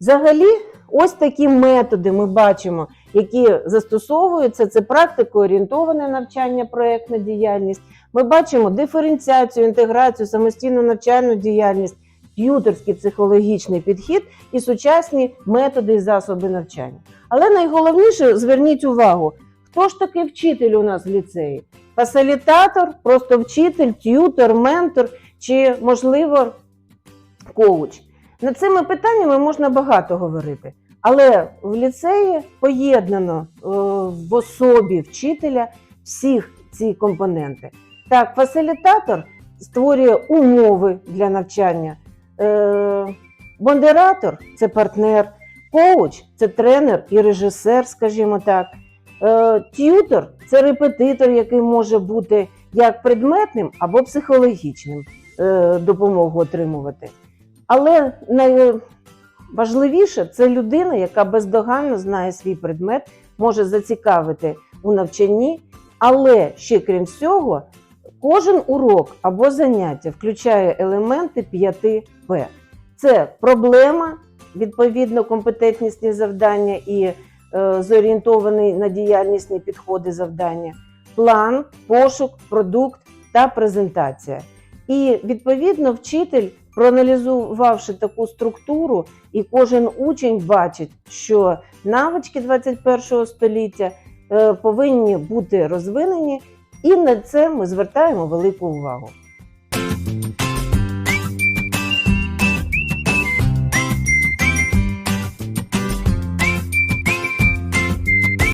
Взагалі, ось такі методи ми бачимо, які застосовуються. Це практико-орієнтоване навчання, проєктна діяльність. Ми бачимо диференціацію, інтеграцію, самостійну навчальну діяльність, т'юторський психологічний підхід і сучасні методи і засоби навчання. Але найголовніше зверніть увагу, хто ж такий вчитель у нас в ліцеї? Фасилітатор, просто вчитель, т'ютор, ментор чи, можливо, коуч. Над цими питаннями можна багато говорити. Але в ліцеї поєднано е, в особі вчителя всіх ці компоненти. Так, фасилітатор створює умови для навчання. Е, Бондератор це партнер, коуч це тренер і режисер, скажімо так. Е, Т'ютор це репетитор, який може бути як предметним або психологічним допомогу отримувати. Але найважливіше це людина, яка бездоганно знає свій предмет, може зацікавити у навчанні, але ще крім всього, кожен урок або заняття включає елементи 5П. Це проблема, відповідно, компетентнісні завдання і е, зорієнтований на діяльнісні підходи завдання, план, пошук, продукт та презентація. І відповідно вчитель, проаналізувавши таку структуру, і кожен учень бачить, що навички 21 століття е, повинні бути розвинені, і на це ми звертаємо велику увагу.